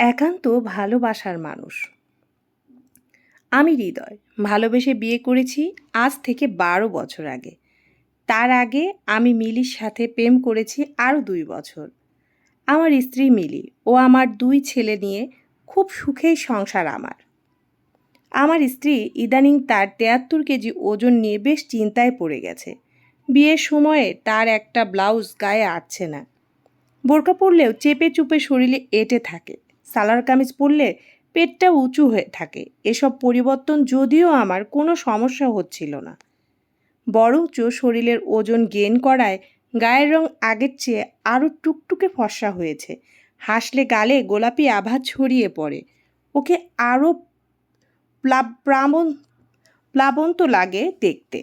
একান্ত ভালোবাসার মানুষ। আমি হৃদয়, ভালোবেসে বিয়ে করেছি আজ থেকে বারো বছর আগে। তার আগে আমি মিলির সাথে প্রেম করেছি আরও দুই বছর। আমার স্ত্রী মিলি ও আমার দুই ছেলে নিয়ে খুব সুখেই সংসার আমার। আমার স্ত্রী ইদানিং তার তেয়াত্তর কেজি ওজন নিয়ে বেশ চিন্তায় পড়ে গেছে। বিয়ের সময়ে তার একটা ব্লাউজ গায়ে আটছে না। বোরকা পরলেও চেপে চুপে শরীরে এঁটে থাকে। সালোয়ার কামিজ পরলে পেটটা উঁচু হয়ে থাকে। এসব পরিবর্তন যদিও আমার কোনো সমস্যা হচ্ছিল না। বরঞ্চ শরীরের ওজন গেন করায় গায়ের রং আগের চেয়ে আরও টুকটুকে ফর্সা হয়েছে। হাসলে গালে গোলাপি আভা ছড়িয়ে পড়ে। ওকে আরও প্লাব প্রাবন প্লাবন্ত লাগে দেখতে।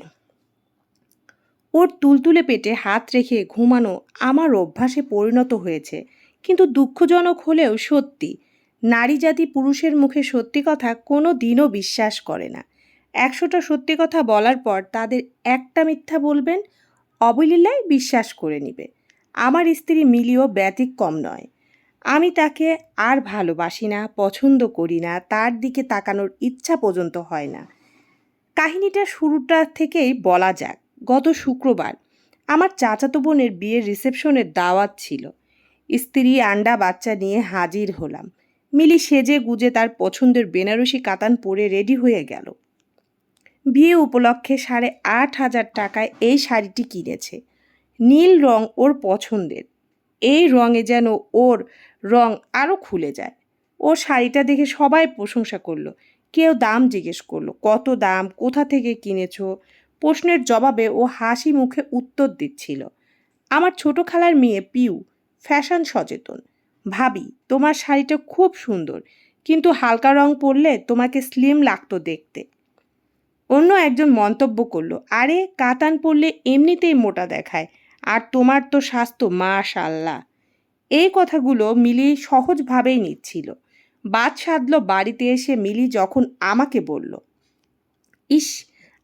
ওর তুলতুলে পেটে হাত রেখে ঘুমানো আমার অভ্যাসে পরিণত হয়েছে। কিন্তু দুঃখজনক হলেও সত্যি, নারী জাতি পুরুষের মুখে সত্যি কথা কোনো দিনও বিশ্বাস করে না। একশোটা সত্যি কথা বলার পর তাদের একটা মিথ্যা বলবেন, অবলীলায় বিশ্বাস করে নিবে। আমার স্ত্রী মিলিও ব্যতিক্রম নয়। আমি তাকে আর ভালোবাসি না, পছন্দ করি না, তার দিকে তাকানোর ইচ্ছা পর্যন্ত হয় না। কাহিনীটা শুরুটা থেকেই বলা যাক, গত শুক্রবার আমার চাচাতো বোনের বিয়ের রিসেপশনের দাওয়াত ছিল। স্ত্রী আন্ডা বাচ্চা নিয়ে হাজির হলাম। মিলি সেজে গুজে তার পছন্দের বেনারসি কাতান পরে রেডি হয়ে গেল। বিয়ে উপলক্ষে সাড়ে আট হাজার টাকায় এই শাড়িটি কিনেছে। নীল রং ওর পছন্দের। এই রঙে যেন ওর রং আরও খুলে যায়। ও শাড়িটা দেখে সবাই প্রশংসা করল। কেউ দাম জিজ্ঞেস করল, কত দাম? কোথা থেকে কিনেছ? প্রশ্নের জবাবে ও হাসি মুখে উত্তর দিচ্ছিল, আমার ছোট খালার মেয়ে পিউ। ফ্যাশন সচেতন। ভাবি, তোমার শাড়িটা খুব সুন্দর, কিন্তু হালকা রং পরলে তোমাকে স্লিম লাগতো দেখতে। অন্য একজন মন্তব্য করল, আরে, কাতান পরলে এমনিতেই মোটা দেখায়, আর তোমার তো স্বাস্থ্য মা মাশাল্লাহ। এই কথাগুলো মিলি সহজভাবেই নিচ্ছিল। বাদ সাধলো বাড়িতে এসে মিলি যখন আমাকে বলল, ইস,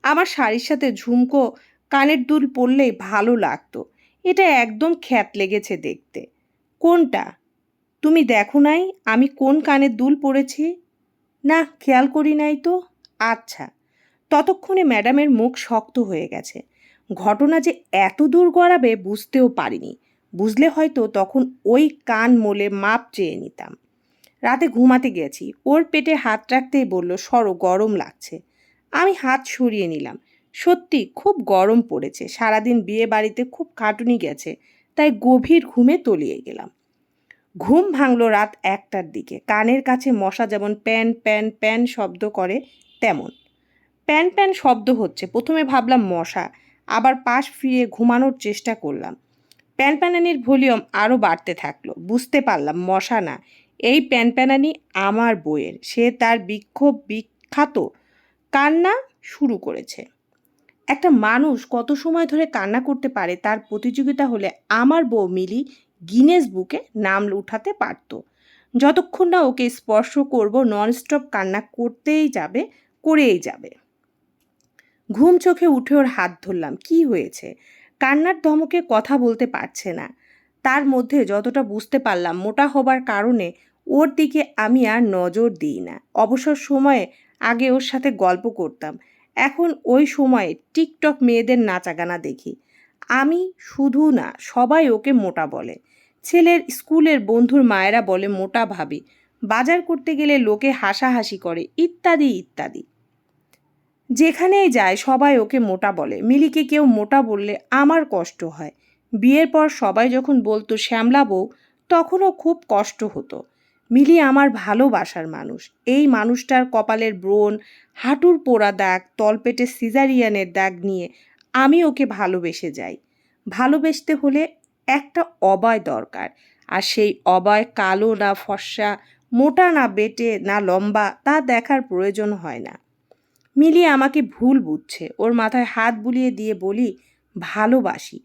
আমার শাড়ির সাথে ঝুমকো, কানের দুল পরলেই ভালো লাগতো। এটা একদম খ্যাত লেগেছে দেখতে। কোনটা? তুমি দেখো নাই আমি কোন কানের দুল পরেছি না, খেয়াল করি নাই তো। আচ্ছা ততক্ষণে ম্যাডামের মুখ শক্ত হয়ে গেছে। ঘটনা যে এত দূর গড়াবে বুঝতেও পারিনি। বুঝলে হয়তো তখন ওই কান মোলে মাপ চেয়ে নিতাম। রাতে ঘুমাতে গেছি। ওর পেটে হাত রাখতেই বলল, সরো, গরম লাগছে। আমি হাত সরিয়ে নিলাম। সত্যি খুব গরম পড়েছে। সারাদিন বিয়ে বাড়িতে খুব কাটুনি গেছে, তাই গভীর ঘুমে তলিয়ে গেলাম। ঘুম ভাঙলো রাত একটার দিকে। কানের কাছে মশা যেমন প্যান প্যান প্যান শব্দ করে, তেমন। প্যান প্যান শব্দ হচ্ছে। প্রথমে ভাবলাম মশা, আবার পাশ ফিরে ঘুমানোর চেষ্টা করলাম। প্যান, প্যানানির ভলিউম আরও বাড়তে থাকল। বুঝতে পারলাম মশা না, এই প্যান, প্যানানি আমার বইয়ের। সে তার বিক্ষোভ বিখ্যাত কান্না শুরু করেছে। একটা মানুষ কত সময় ধরে কান্না করতে পারে তার প্রতিযোগিতা হলে আমার বউ মিলি গিনেস বুকে নাম উঠাতে পারত। যতক্ষণ না ওকে স্পর্শ করব ননস্টপ কান্না করতেই যাবে, করেই যাবে। ঘুম চোখে উঠে ওর হাত ধরলাম, কি হয়েছে? কান্নার ধমকে কথা বলতে পারছে না। তার মধ্যে যতটা বুঝতে পারলাম, মোটা হবার কারণে ওর দিকে আমি আর নজর দিই না। অবসর সময়ে আগে ওর সাথে গল্প করতাম। এখন ওই সময়ে টিকটক মেয়েদের নাচাগানা দেখি। আমি শুধু না, সবাই ওকে মোটা বলে। ছেলের স্কুলের বন্ধুর মায়েরা বলে মোটা ভাবি। বাজার করতে গেলে লোকে হাসাহাসি করে, ইত্যাদি ইত্যাদি। যেখানেই যায় সবাই ওকে মোটা বলে। মিলিকে কেউ মোটা বললে আমার কষ্ট হয়। বিয়ের পর সবাই যখন বলতো, শ্যামলা বউ, তখনও খুব কষ্ট হতো। মিলি আমার ভালোবাসার মানুষ। এই মানুষটার কপালের ব্রণ, হাঁটুর পোড়া দাগ, তলপেটে সিজারিয়ানের দাগ নিয়ে আমি ওকে ভালোবেসে যাই। ভালোবেসতে হলে একটা অবয় দরকার, আর সেই অবয় কালো না ফর্সা, মোটা না বেটে না লম্বা, তা দেখার প্রয়োজন হয় না। মিলি আমাকে ভুল বুঝছে, ওর মাথায় হাত বুলিয়ে দিয়ে বলি, ভালোবাসি।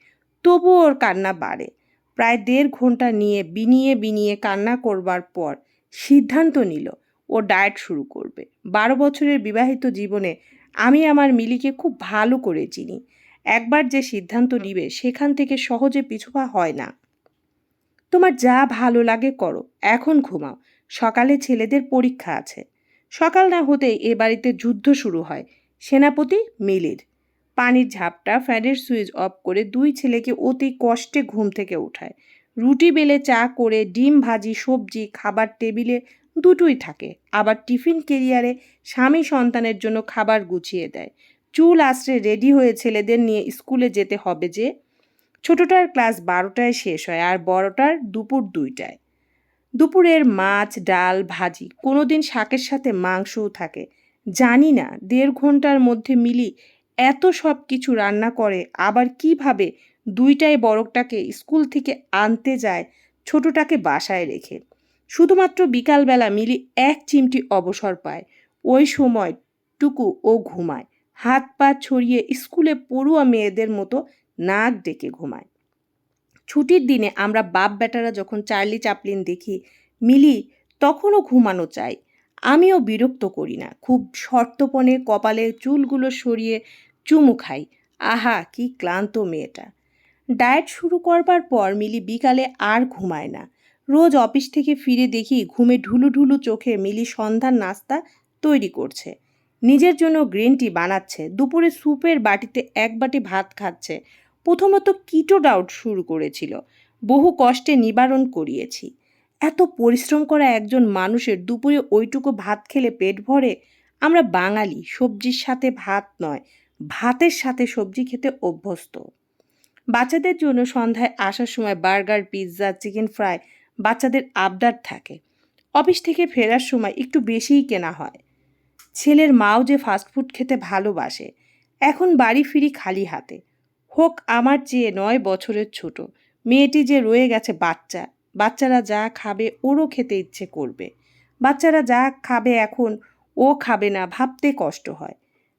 তবু ওর কান্না বাড়ে। প্রায় দেড় ঘণ্টা নিয়ে বিনিয়ে বিনিয়ে কান্না করবার পর সিদ্ধান্ত নিল, ও ডায়েট শুরু করবে। বারো বছরের বিবাহিত জীবনে আমি আমার মিলিকে খুব ভালো করে চিনি। একবার যে সিদ্ধান্ত নিবে, সেখান থেকে সহজে পিছুপা হয় না। তোমার যা ভালো লাগে করো, এখন ঘুমাও। সকালে ছেলেদের পরীক্ষা আছে। সকাল না হতেই এ বাড়িতে যুদ্ধ শুরু হয়। সেনাপতি মিলির পানির ঝাপটা ফ্যানের সুইচ অফ করে দুই ছেলেকে অতি কষ্টে ঘুম থেকে ওঠায়। রুটি বেলে চা করে, ডিম ভাজি, সবজি, খাবার টেবিলে দুটোই থাকে। আবার টিফিন কেরিয়ারে স্বামী সন্তানের জন্য খাবার গুছিয়ে দেয়। চুল আশ্রে রেডি হয়ে ছেলেদের নিয়ে স্কুলে যেতে হবে যে ছোটটার ক্লাস বারোটায় শেষ হয় আর বড়টার দুপুর দুইটায়। দুপুরের মাছ, ডাল, ভাজি কোনো দিন শাকের সাথে মাংসও থাকে। জানি না, দেড় ঘণ্টার মধ্যে মিলি এত সব কিছু রান্না করে, আবার কীভাবে দুইটাই বড়টাকে স্কুল থেকে আনতে যায় ছোটটাকে বাসায় রেখে। শুধুমাত্র বিকালবেলা মিলি এক চিমটি অবসর পায়। ওই সময় টুকু ও ঘুমায়। হাত পা ছড়িয়ে স্কুলে পড়ুয়া মেয়েদের মতো নাক ডেকে ঘুমায়। ছুটির দিনে আমরা বাপ বেটারা যখন চার্লি চাপলিন দেখি, মিলি তখনও ঘুমানো চাই আমিও বিরক্ত করি না। খুব শর্তপণে কপালে চুলগুলো সরিয়ে চুমু খাই। আহা, কি ক্লান্ত মেয়েটা। ডায়েট শুরু করবার পর মিলি বিকালে আর ঘুমায় না। রোজ অফিস থেকে ফিরে দেখি ঘুমে ঢুলু ঢুলু চোখে মিলি সন্ধ্যার নাস্তা তৈরি করছে। নিজের জন্য গ্রিন টি বানাচ্ছে। দুপুরে স্যুপের বাটিতে এক বাটি ভাত খাচ্ছে। প্রথমত কিটো ডাউট শুরু করেছিল। বহু কষ্টে নিবারণ করিয়েছি। এত পরিশ্রম করা একজন মানুষের দুপুরে ওইটুকু ভাত খেলে পেট ভরে? আমরা বাঙালি, সবজির সাথে ভাত নয়, ভাতের সাথে সবজি খেতে অভ্যস্ত। বাচ্চাদের জন্য সন্ধ্যায় আসার সময় বার্গার, পিৎজা, চিকেন ফ্রাই বাচ্চাদের আবদার থাকে। অফিস থেকে ফেরার সময় একটু বেশিই কেনা হয়। ছেলের মাও যে ফাস্টফুড খেতে ভালোবাসে, এখন বাড়ি ফিরি খালি হাতে। হোক আমার চেয়ে নয় বছরের ছোট, মেয়েটি যে রয়ে গেছে বাচ্চা বাচ্চারা যা খাবে ওরও খেতে ইচ্ছে করবে। বাচ্চারা যা খাবে এখন ও খাবে না ভাবতে কষ্ট হয়।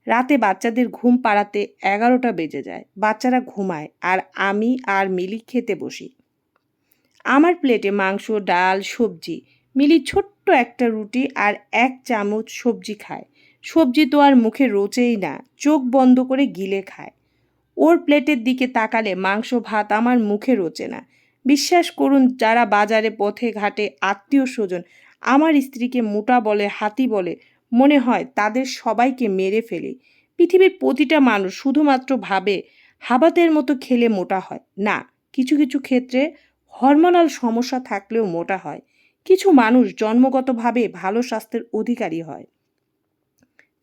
রাতে বাচ্চাদের ঘুম পাড়াতে এগারোটা বেজে যায়। বাচ্চারা ঘুমায় আর আমি আর মিলি খেতে বসি। আমার প্লেটে মাংস, ডাল, সবজি। মিলি ছোট্ট একটা রুটি আর এক চামচ সবজি খায়। সবজি তো আর মুখে রোচেই না, চোখ বন্ধ করে গিলে খায়। ওর প্লেটের দিকে তাকালে মাংস, ভাত আমার মুখে রোচে না। বিশ্বাস করুন, যারা বাজারে, পথে, ঘাটে আত্মীয় স্বজন আমার স্ত্রীকে মোটা বলে, হাতি বলে, মনে হয় তাদের সবাইকে মেরে ফেলে। পৃথিবীর প্রতিটা মানুষ শুধুমাত্র ভাবে, হাবাতের মতো খেলে মোটা হয়। না, কিছু কিছু ক্ষেত্রে হরমোনাল সমস্যা থাকলেও মোটা হয়। কিছু মানুষ জন্মগতভাবে ভালো স্বাস্থ্যের অধিকারী হয়।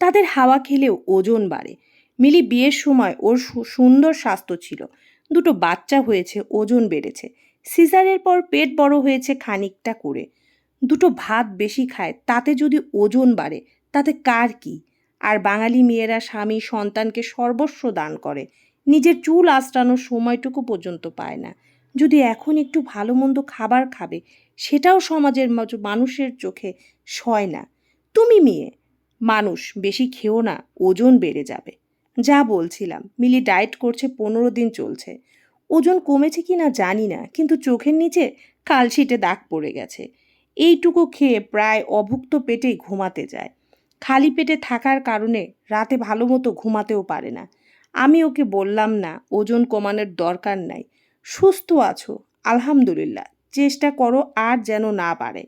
তাদের হাওয়া খেলেও ওজন বাড়ে। মিলি বিয়ের সময় ওর সুন্দর স্বাস্থ্য ছিল। দুটো বাচ্চা হয়েছে, ওজন বেড়েছে। সিজারের পর পেট বড় হয়েছে খানিকটা করে। দুটো ভাত বেশি খায়, তাতে যদি ওজন বাড়ে, তাতে কার কি? আর বাঙালি মেয়েরা স্বামী সন্তানকে সর্বস্ব দান করে, নিজের চুল আঁচড়ানোর সময়টুকু পর্যন্ত পায় না। যদি এখন একটু ভালো মন্দ খাবার খাবে, সেটাও সমাজের মানুষের চোখে সয় না। তুমি মেয়ে, মানুষ, বেশি খেও না, ওজন বেড়ে যাবে। যা বলছিলাম, মিলি ডায়েট করছে, পনেরো দিন চলছে। ওজন কমেছে কি না জানি না, কিন্তু চোখের নিচে কালশিটে দাগ পড়ে গেছে। এইটুকু খেয়ে প্রায় অভুক্ত পেটেই ঘুমাতে যায়। খালি পেটে থাকার কারণে রাতে ভালো মতো ঘুমাতেও পারে না। আমি ওকে বললাম, না, ওজন কমানোর দরকার নাই। সুস্থ আছো, আলহামদুলিল্লাহ, চেষ্টা করো আর যেন না পারে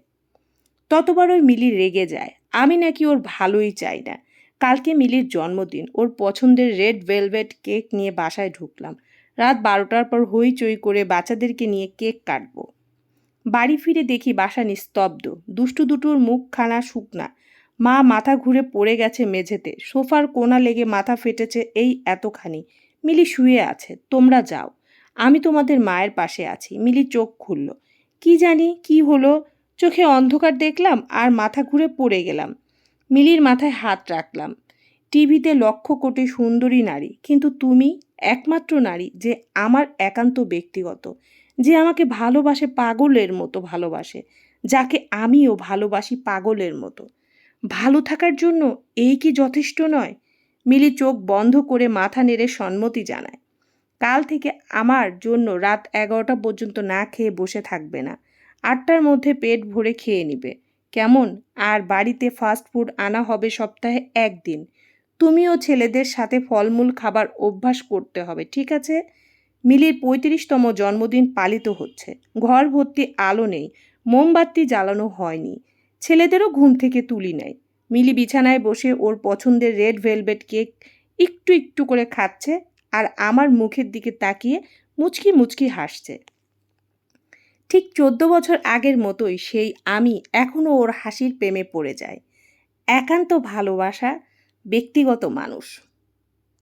ততবার ওই মিলি রেগে যায়। আমি নাকি ওর ভালোই চাই না। কালকে মিলির জন্মদিন, ওর পছন্দের রেড ভেলভেট কেক নিয়ে বাসায় ঢুকলাম। রাত বারোটার পর হইচই করে বাচ্চাদেরকে নিয়ে কেক কাটবো। বাড়ি ফিরে দেখি বাসা নিস্তব্ধ, দুষ্টু দুটোর মুখখানা শুকনা। মা মাথা ঘুরে পড়ে গেছে মেঝেতে, সোফার কোনা লেগে মাথা ফেটেছে এই এতখানি। মিলি শুয়ে আছে, তোমরা যাও। আমি তোমাদের মায়ের পাশে আছি। মিলি চোখ খুলল। কি জানি, কি হলো? চোখে অন্ধকার দেখলাম আর মাথা ঘুরে পড়ে গেলাম। মিলির মাথায় হাত রাখলাম। টিভিতে লক্ষ কোটি সুন্দরী নারী, কিন্তু তুমি একমাত্র নারী যে আমার একান্ত ব্যক্তিগত, যে আমাকে ভালোবাসে পাগলের মতো ভালোবাসে, যাকে আমিও ভালোবাসি পাগলের মতো। ভালো থাকার জন্য এই কি যথেষ্ট নয়? মিলি চোখ বন্ধ করে মাথা নেড়ে সম্মতি জানায়। কাল থেকে আমার জন্য রাত এগারোটা পর্যন্ত না খেয়ে বসে থাকবে না। আটটার মধ্যে পেট ভরে খেয়ে নিবে। কেমন? আর বাড়িতে ফাস্ট ফুড আনা হবে সপ্তাহে একদিন। তুমিও ছেলেদের সাথে ফলমূল খাবার অভ্যাস করতে হবে, ঠিক আছে? মিলির পঁয়ত্রিশতম জন্মদিন পালিত হচ্ছে। ঘর ভর্তি আলো নেই, মোমবাতি জ্বালানো হয়নি। ছেলেদেরও ঘুম থেকে তুলি নাই। মিলি বিছানায় বসে ওর পছন্দের রেড ভেলভেট কেক একটু একটু করে খাচ্ছে আর আমার মুখের দিকে তাকিয়ে মুচকি মুচকি হাসছে। ঠিক চোদ্দ বছর আগের মতোই সেই আমি এখনও ওর হাসির প্রেমে পড়ে যায় একান্ত ভালোবাসা ব্যক্তিগত মানুষ।